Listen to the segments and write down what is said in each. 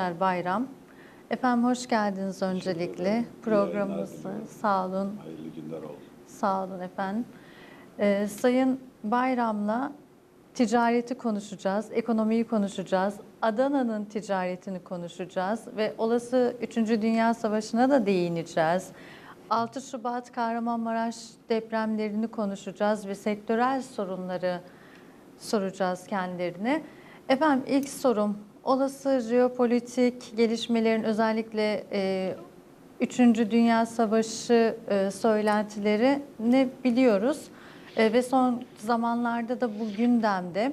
Bayram. Efendim hoş geldiniz öncelikle programımıza. diliyorum. Sağ olun. Hayırlı günler olsun. Sağ olun efendim. Ee, Sayın Bayram'la ticareti konuşacağız, ekonomiyi konuşacağız, Adana'nın ticaretini konuşacağız ve olası 3. Dünya Savaşı'na da değineceğiz. 6 Şubat Kahramanmaraş depremlerini konuşacağız ve sektörel sorunları soracağız kendilerine. Efendim ilk sorum olası jeopolitik gelişmelerin özellikle e, Üçüncü Dünya Savaşı e, söylentileri ne biliyoruz E, ve son zamanlarda da bu gündemde.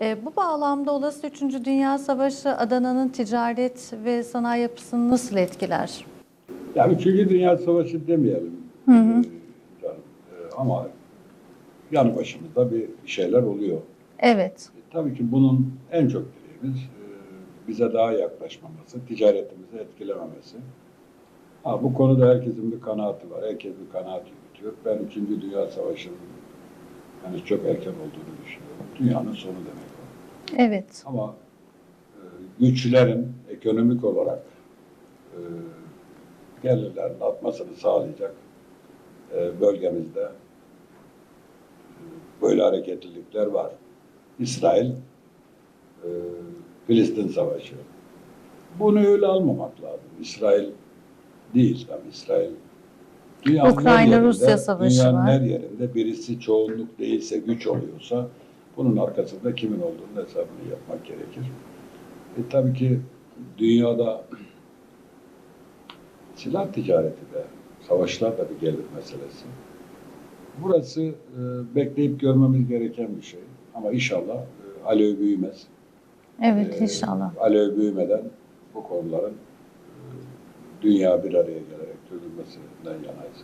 E, bu bağlamda olası Üçüncü Dünya Savaşı Adana'nın ticaret ve sanayi yapısını nasıl etkiler? Ya Üçüncü Dünya Savaşı demeyelim. Ee, canım. Ee, ama yanı başımızda bir şeyler oluyor. Evet, E, tabii ki bunun en çok dileğimiz e, bize daha yaklaşmaması, ticaretimizi etkilememesi. Ha, bu konuda herkesin bir kanaati var. Herkes bir kanaat yürütüyor. Ben Üçüncü Dünya Savaşı'nın yani çok erken olduğunu düşünüyorum. Dünyanın sonu demek o. evet, Ama e, güçlerin ekonomik olarak e, gelirlerin artmasını sağlayacak e, bölgemizde e, böyle hareketlilikler var. İsrail, e, Filistin Savaşı. Bunu öyle almamak lazım. İsrail değil tabii İsrail. Dünyanın her Ukrayna-Rusya yerinde- savaşı dünyanın var. her yerinde birisi çoğunluk değilse güç oluyorsa bunun arkasında kimin olduğunu hesabını yapmak gerekir. E tabii ki dünyada silah ticareti de, savaşlar da bir gelir meselesi. Burası e, bekleyip görmemiz gereken bir şey. Ama inşallah e, alev büyümez. Evet Ee, inşallah. Alev büyümeden bu konuların e, dünya bir araya gelerek çözülmesinden yanayız.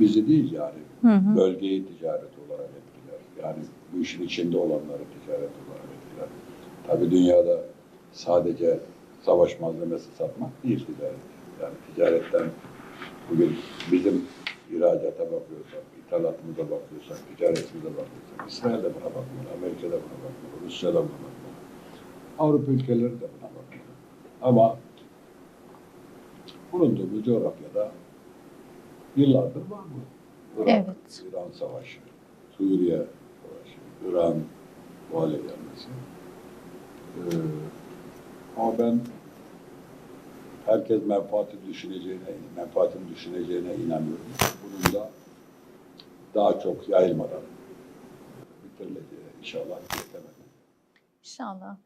Bizi değil yani Hı hı. bölgeyi ticaret olarak etkiler. Yani bu işin içinde olanları ticaret olarak etkiler. Tabii dünyada sadece savaş malzemesi satmak değil ticaret. Yani ticaretten bugün bizim ihracata bakıyorsak, ithalatımıza bakıyorsak, ticaretimize bakıyorsak, İsrail de buna bakmalı, Amerika da buna bakmalı, Rusya da buna bakmalı. Avrupa ülkeleri de buna bakmalı. Ama bulunduğumuz coğrafyada yıllardır var bu. Irak, Evet. İran Savaşı, Suriye Savaşı, İran bu hale gelmesi. Ee, ama ben herkes menfaati düşüneceğine, menfaatini düşüneceğine inanıyorum. Bunun da daha çok yayılmadan bitirileceği inşallah yetemedi. İnşallah.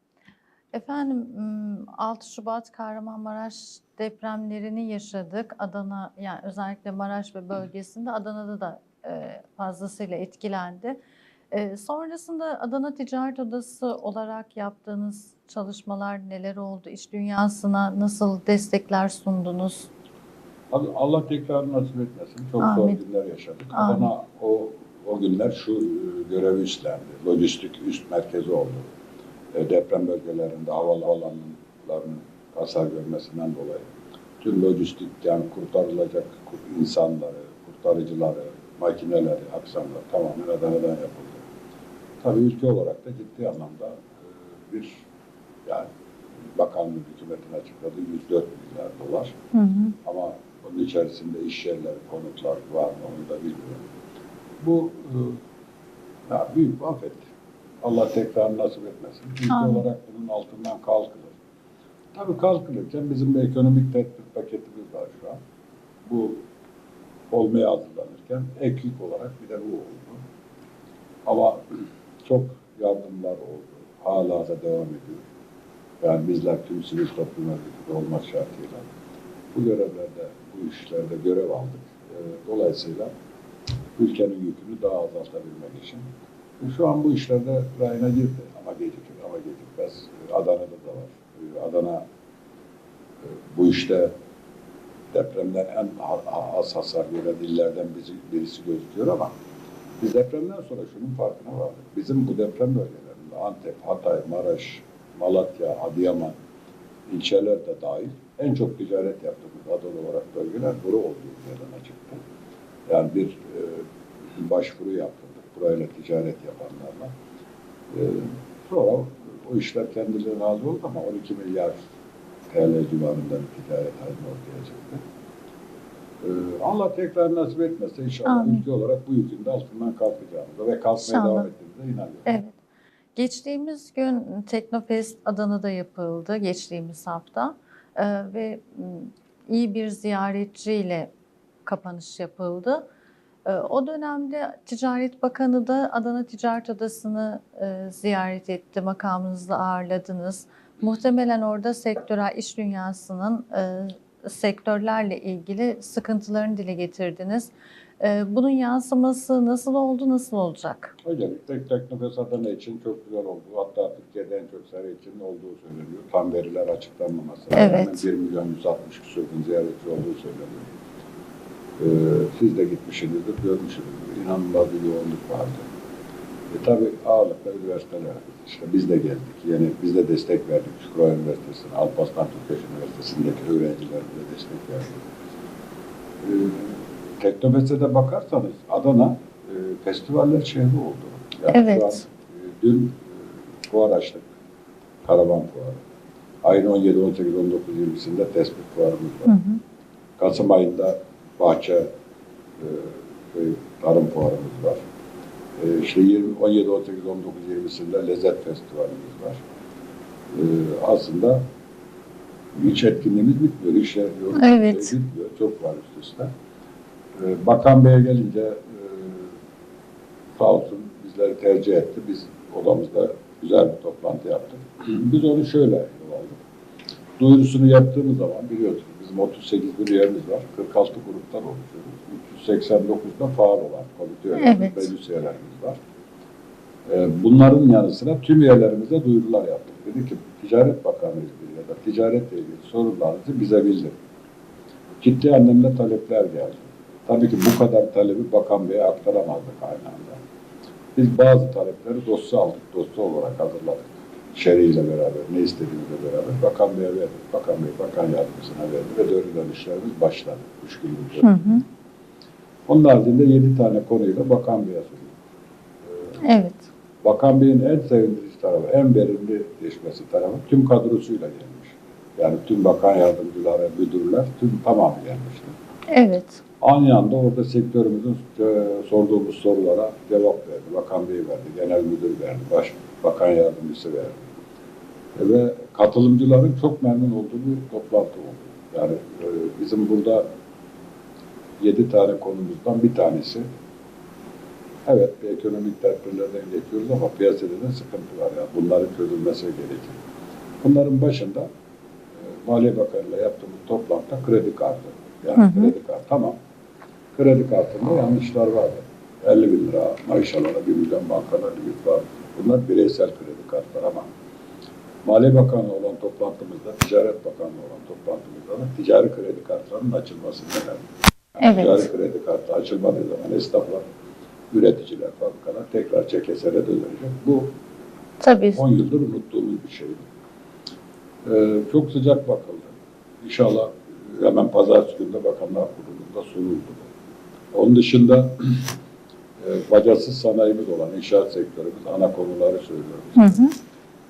Efendim m, 6 Şubat Kahramanmaraş depremlerini yaşadık. Adana yani özellikle Maraş ve bölgesinde Adana'da da fazlasıyla etkilendi. Sonrasında Adana Ticaret Odası olarak yaptığınız çalışmalar neler oldu? İş dünyasına nasıl destekler sundunuz? Abi Allah tekrar nasip etmesin. Çok Amin. zor günler yaşadık. Amin. Adana o o günler şu görevi üstlendi. Lojistik üst merkezi oldu. E, deprem bölgelerinde havaalanlarının hasar görmesinden dolayı tüm lojistik yani kurtarılacak kur- insanları, kurtarıcıları, makineleri, aksamlar tamamen Adana'dan yapıldı. Tabii ülke olarak da ciddi anlamda e, bir yani bakanlık hükümetin açıkladığı 104 milyar dolar. Hı hı. Ama bunun içerisinde iş yerleri, konutlar var mı onu da bilmiyorum. Bu e, ya büyük bir afet. Allah tekrar nasip etmesin. Ülke Amin. olarak bunun altından kalkılır. Tabii kalkılırken bizim bir ekonomik tedbir paketimiz var şu an. Bu olmaya hazırlanırken ek yük olarak bir de bu oldu. Ama çok yardımlar oldu. Hala da devam ediyor. Yani bizler tüm sivil toplum örgütü olmak şartıyla bu görevlerde, bu işlerde görev aldık. Ee, Dolayısıyla ülkenin yükünü daha azaltabilmek için. E, Şu an bu işlerde rayına girdi ama gecikir ama gecikmez. Ee, Adana'da da var. Ee, Adana e, bu işte depremden en az hasar gören illerden birisi, gözüküyor ama biz depremden sonra şunun farkına vardık. Bizim bu deprem bölgelerinde Antep, Hatay, Maraş, Malatya, Adıyaman ilçeler de dahil en çok ticaret yaptığımız Adana olarak bölgeler bura olduğu meydana çıktı. Yani bir e, başvuru yaptırdık burayla ticaret yapanlarla. E, sonra o işler kendileri razı oldu ama 12 milyar TL civarında bir ticaret hacmi ortaya çıktı. Ee, Allah tekrar nasip etmezse inşallah Amin. ülke olarak bu yükün de altından kalkacağımıza ve kalkmaya İnşallah. devam ettiğimize inanıyorum. Evet. Geçtiğimiz gün Teknofest Adana'da yapıldı, geçtiğimiz hafta Ee, ve m, iyi bir ziyaretçiyle kapanış yapıldı. Ee, o dönemde Ticaret Bakanı da Adana Ticaret Odası'nı e, ziyaret etti, makamınızda ağırladınız. Muhtemelen orada sektörel iş dünyasının e, sektörlerle ilgili sıkıntılarını dile getirdiniz. Ee, bunun yansıması nasıl oldu, nasıl olacak? Öncelikle Teknofest Adana için çok güzel oldu. Hatta Türkiye'de en çok sayı için olduğu söyleniyor. Tam veriler açıklanmaması. Evet. rağmen 1 milyon 160 küsur ziyaretçi olduğu söyleniyor. Ee, siz de gitmişsinizdir, görmüşsünüzdür. İnanılmaz bir yoğunluk vardı. E tabi ağırlıkla üniversiteler. İşte biz de geldik. Yani biz de destek verdik. Çukurova Üniversitesi'ne, Alparslan Türkeş Üniversitesi'ndeki öğrencilerimize destek verdik. Ee, Teknofest'e de bakarsanız Adana e, festivaller şehri oldu. Yani Evet. Şu an, e, dün e, fuar açtık. Karavan fuarı. Ayın 17, 18, 19, 20'sinde tespit fuarımız var. Hı hı. Kasım ayında bahçe e, köy tarım fuarımız var. E, işte 20, 17, 18, 19, 20'sinde lezzet festivalimiz var. E, aslında hiç etkinliğimiz bitmiyor. İşe yok. Evet. Şey bitmiyor. Çok var üst üste. E, Bakan Bey'e gelince e, sağ olsun bizleri tercih etti. Biz odamızda güzel bir toplantı yaptık. Biz onu şöyle yol aldık. Duyurusunu yaptığımız zaman biliyorsunuz bizim 38 bin üyemiz var. 46 gruptan oluşuyoruz. 389'da faal olan komite üyelerimiz, Evet. meclis üyelerimiz var. Ee, Bunların yanı sıra tüm üyelerimize duyurular yaptık. Dedi ki Ticaret Bakanlığı ya da ticaretle ilgili sorunlarınızı bize bildirin. Ciddi anlamda talepler geldi. Tabii ki bu kadar talebi Bakan Bey'e aktaramazdık aynı anda. Biz bazı talepleri dosya aldık, dosya olarak hazırladık. İçeriğiyle beraber, ne istediğimizle beraber Bakan Bey'e verdik. Bakan Bey, Bakan Yardımcısına verdi ve dönü dönüşlerimiz başladı. Üç Hı hı. Onun haricinde yedi tane konuyla Bakan Bey'e sunuyoruz. Evet. Bakan Bey'in en sevindirici tarafı, en verimli geçmesi tarafı tüm kadrosuyla gelmiş. Yani tüm bakan yardımcıları, müdürler tüm tamamı gelmişti. Evet. Aynı anda orada sektörümüzün e, sorduğumuz sorulara cevap verdi. Bakan Bey verdi, genel müdür verdi, baş, bakan yardımcısı verdi. Ve katılımcıların çok memnun olduğu bir toplantı oldu. Yani e, bizim burada yedi tane konumuzdan bir tanesi evet bir ekonomik tedbirlerden geçiyoruz ama piyasada da sıkıntı var. Yani bunların çözülmesi gerekir. Bunların başında e, Maliye Bakanı'yla yaptığımız toplantıda kredi kartı. Yani Hı hı. kredi kartı. Tamam. Kredi kartında yanlışlar vardı. 50 bin lira maaş alana 1 milyon bankalar limit var. Bunlar bireysel kredi kartlar ama Maliye Bakanlığı olan toplantımızda, Ticaret Bakanlığı olan toplantımızda da ticari kredi kartlarının açılması önemli. Evet. Ticari kredi kartı açılmadığı zaman esnaflar, üreticiler, fabrikalar tekrar çekesere dönecek. Bu Tabii. 10 yıldır unuttuğumuz bir şeydi. Ee, çok sıcak bakıldı. İnşallah e, hemen pazartesi günde Bakanlar Kurulu'nda sunuldu. Onun dışında e, bacasız sanayimiz olan inşaat sektörümüz ana konuları söylüyoruz. Hı hı.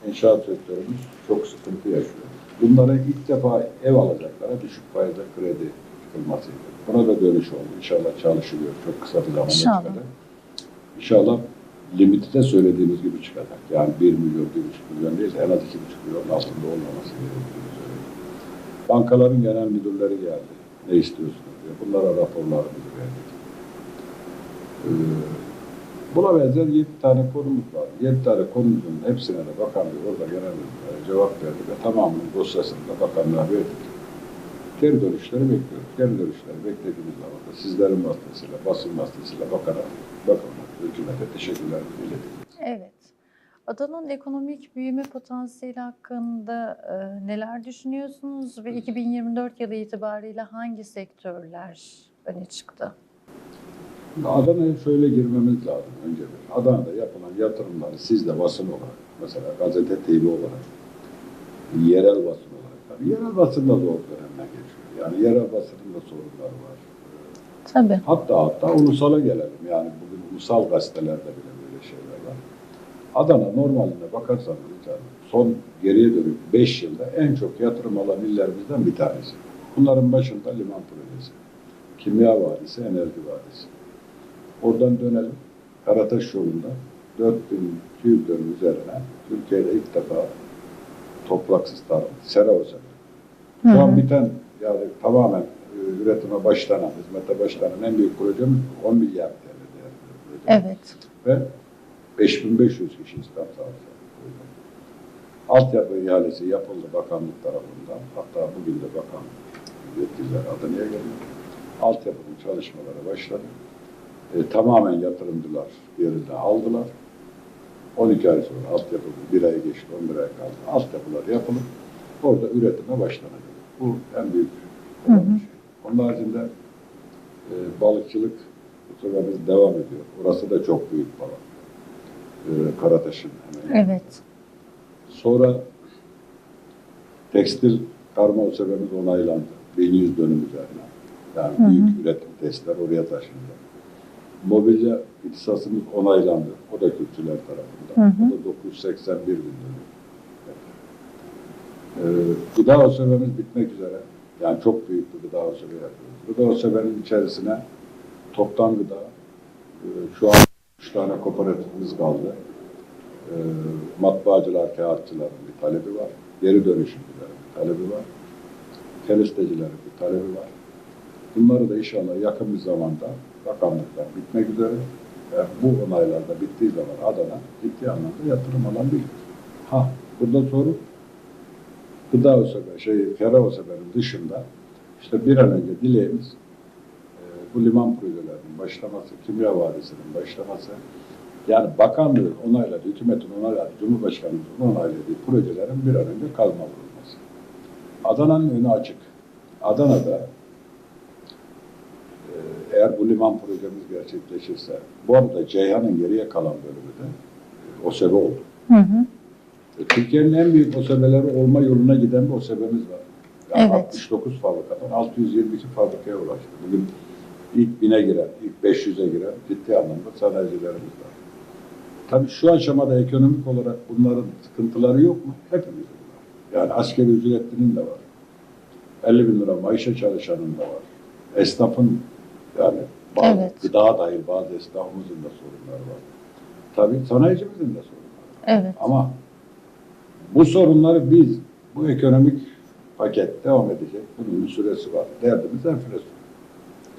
İnşaat sektörümüz çok sıkıntı yaşıyor. Bunlara ilk defa ev alacaklara düşük faizle kredi çıkılmasıydı. Buna da dönüş oldu. İnşallah çalışılıyor çok kısa bir zamanda İnşallah. çıkacak. İnşallah limiti de söylediğimiz gibi çıkacak. Yani 1 milyon, 1,5 milyon değil, en az 2,5 milyon altında olmaması söyledi. Bankaların genel müdürleri geldi. Ne istiyorsunuz diye. Bunlara raporlarımızı verdik. Ee, buna benzer 7 tane konumuz var. 7 tane konumuzun hepsine de bakan Bey orada genel cevap verdi ve tamamının dosyasını da bakanlığa verdik. Geri dönüşleri bekliyoruz. Geri dönüşleri beklediğimiz zaman da sizlerin vasıtasıyla, basın vasıtasıyla bakana, bakana, hükümete teşekkürlerimizi iletiyoruz. Evet. Adana'nın ekonomik büyüme potansiyeli hakkında e, neler düşünüyorsunuz ve 2024 yılı itibariyle hangi sektörler öne çıktı? Adana'ya şöyle girmemiz lazım önce bir. Adana'da yapılan yatırımları siz de basın olarak, mesela gazete TV olarak, yerel basın olarak, tabii yerel basın da zor dönemden geçiyor. Yani yerel basının da sorunları var. Tabii. Hatta hatta ulusala gelelim. Yani bugün ulusal gazetelerde bile böyle şeyler var. Adana normaline bakarsanız son geriye dönük 5 yılda en çok yatırım alan illerimizden bir tanesi. Bunların başında liman projesi, kimya vadisi, enerji vadisi. Oradan dönelim. Karataş yolunda 4200 dönüm üzerine Türkiye'de ilk defa topraksız tarım, sera. Hı Şu an biten yani tamamen e, üretime başlanan, hizmete başlanan en büyük projemiz 10 milyar TL proje. Evet. Ve 5500 kişi istihdam sağlayacak. Altyapı ihalesi yapıldı bakanlık tarafından. Hatta bugün de bakan yetkililer Adana'ya geliyor. Altyapının çalışmaları başladı. E, tamamen yatırımcılar yerine aldılar. 12 ay sonra altyapı bir ay geçti, 11 ay kaldı. Altyapılar yapılıp orada üretime başlanacak. Bu en büyük Hı hı. şey. Onun haricinde e, balıkçılık seferimiz devam ediyor. Orası da çok büyük balık. E, Karataş'ın hemen. Evet. Sonra tekstil karma usulümüz onaylandı. 1100 dönüm üzerine. Yani Hı hı. büyük üretim testler oraya taşındı. Mobilya ihtisasımız onaylandı. O da kültürler tarafından. Hı hı. O da 981 bin dönüm. Ee, gıda usulümüz bitmek üzere. Yani çok büyük bir gıda usulü yapıyoruz. Gıda usulünün içerisine toptan gıda, e, şu an 3 tane kooperatifimiz kaldı. E, matbaacılar, kağıtçıların bir talebi var. Geri dönüşümcülerin bir talebi var. Telestecilerin bir talebi var. Bunları da inşallah yakın bir zamanda bakanlıktan bitmek üzere. ve bu onaylarda bittiği zaman Adana ciddi anlamda yatırım alan bir. Ha, burada soru gıda sefer, şey, ferah seferin dışında işte bir an önce dileğimiz e, bu liman projelerinin başlaması, kimya vadisinin başlaması, yani bakanlığın onayladığı, hükümetin onayladığı, Cumhurbaşkanımızın onayladığı projelerin bir an önce kazma vurulması. Adana'nın önü açık. Adana'da e, eğer bu liman projemiz gerçekleşirse, bu arada Ceyhan'ın geriye kalan bölümü de e, OSEBE oldu. Hı hı. E, Türkiye'nin en büyük OSEB'leri olma yoluna giden bir OSEB'miz var. Yani Evet. 69 fabrikadan 622 fabrikaya ulaştı. Bugün ilk bine giren, ilk 500'e giren ciddi anlamda sanayicilerimiz var. Tabii şu aşamada ekonomik olarak bunların sıkıntıları yok mu? Hepimizin var. Yani askeri ücretlinin de var. 50 bin lira maaşa çalışanın da var. Esnafın yani bazı Evet. gıda dahil bazı esnafımızın da sorunları var. Tabii sanayicimizin de sorunları var. Evet. Ama bu sorunları biz, bu ekonomik paket devam edecek. Bunun bir süresi var. Derdimiz enflasyon.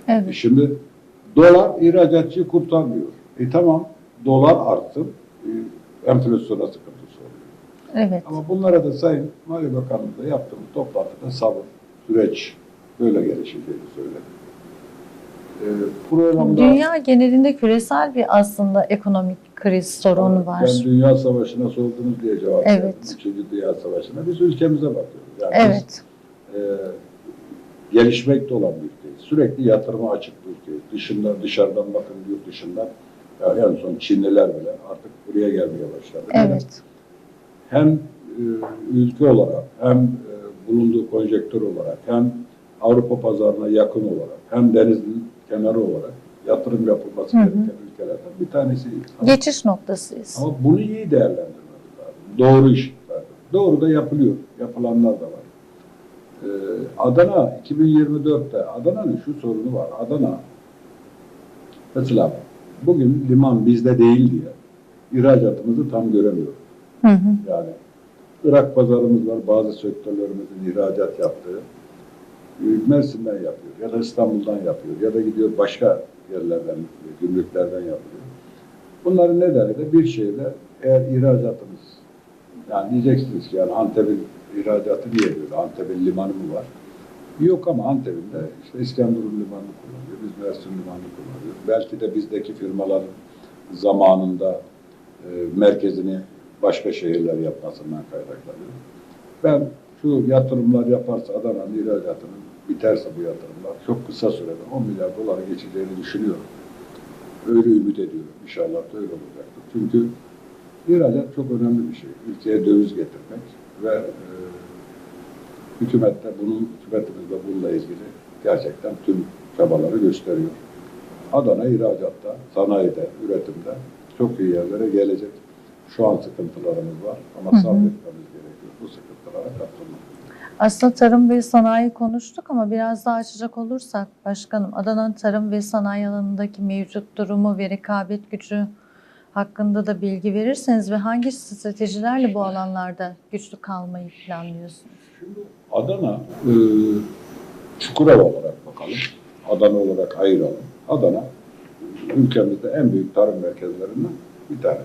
E Evet. şimdi dolar ihracatçıyı kurtarmıyor. E tamam dolar artsın, e, enflasyona sıkıntısı oluyor. Evet. Ama bunlara da Sayın Maliye Bakanlığı'nda yaptığımız toplantıda sabır, süreç böyle gelişeceğini söyledi. E, programda Dünya genelinde küresel bir aslında ekonomik kriz sorunu var. Ben Dünya Savaşı'na sordunuz diye cevap Evet. verdim. Üçüncü Dünya Savaşı'na. Biz ülkemize bakıyoruz. Yani biz, Evet. e, gelişmekte olan bir ülkeyiz. Sürekli yatırıma açık bir ülkeyiz. Dışında, dışarıdan bakın yurt dışından. Ya en son Çinliler bile artık buraya gelmeye başladı. Evet. Hem e, ülke olarak, hem e, bulunduğu konjektör olarak, hem Avrupa pazarına yakın olarak, hem denizin kenarı olarak yatırım yapılması Hı hı. gereken ülkelerden bir tanesiyiz. Ama- Geçiş noktasıyız. ama bunu iyi değerlendirmemiz lazım. Doğru iş. lazım. Doğru da yapılıyor. Yapılanlar da var. Ee, Adana 2024'te Adana'nın şu sorunu var. Adana mesela bugün liman bizde değil diye ihracatımızı tam göremiyor. Hı hı. Yani Irak pazarımız var. Bazı sektörlerimizin ihracat yaptığı. Mersin'den yapıyor ya da İstanbul'dan yapıyor ya da gidiyor başka yerlerden, gümrüklerden yapıyor. Bunların nedeni de bir şeyle eğer ihracatımız yani diyeceksiniz ki yani Antep'in ihracatı niye böyle? Antep'in limanı mı var? Yok ama Antep'in de işte İskenderun limanını kullanıyor. Biz Mersin limanını kullanıyoruz. Belki de bizdeki firmaların zamanında e, merkezini başka şehirler yapmasından kaynaklanıyor. Ben şu yatırımlar yaparsa Adana'nın ihracatının biterse bu yatırımlar çok kısa sürede 10 milyar dolara geçeceğini düşünüyorum. Öyle ümit ediyorum. İnşallah da öyle olacaktır. Çünkü ihracat çok önemli bir şey. Ülkeye döviz getirmek ve e, hükümet de bunun, hükümetimiz de bununla ilgili gerçekten tüm çabaları gösteriyor. Adana ihracatta, sanayide, üretimde çok iyi yerlere gelecek. Şu an sıkıntılarımız var ama sabretmemiz gerekiyor. Bu sıkıntılara katılmak. Aslında tarım ve sanayi konuştuk ama biraz daha açacak olursak başkanım Adana'nın tarım ve sanayi alanındaki mevcut durumu ve rekabet gücü hakkında da bilgi verirseniz ve hangi stratejilerle bu alanlarda güçlü kalmayı planlıyorsunuz? Şimdi Adana, e, Çukurova olarak bakalım. Adana olarak ayıralım. Adana ülkemizde en büyük tarım merkezlerinden bir tanesi.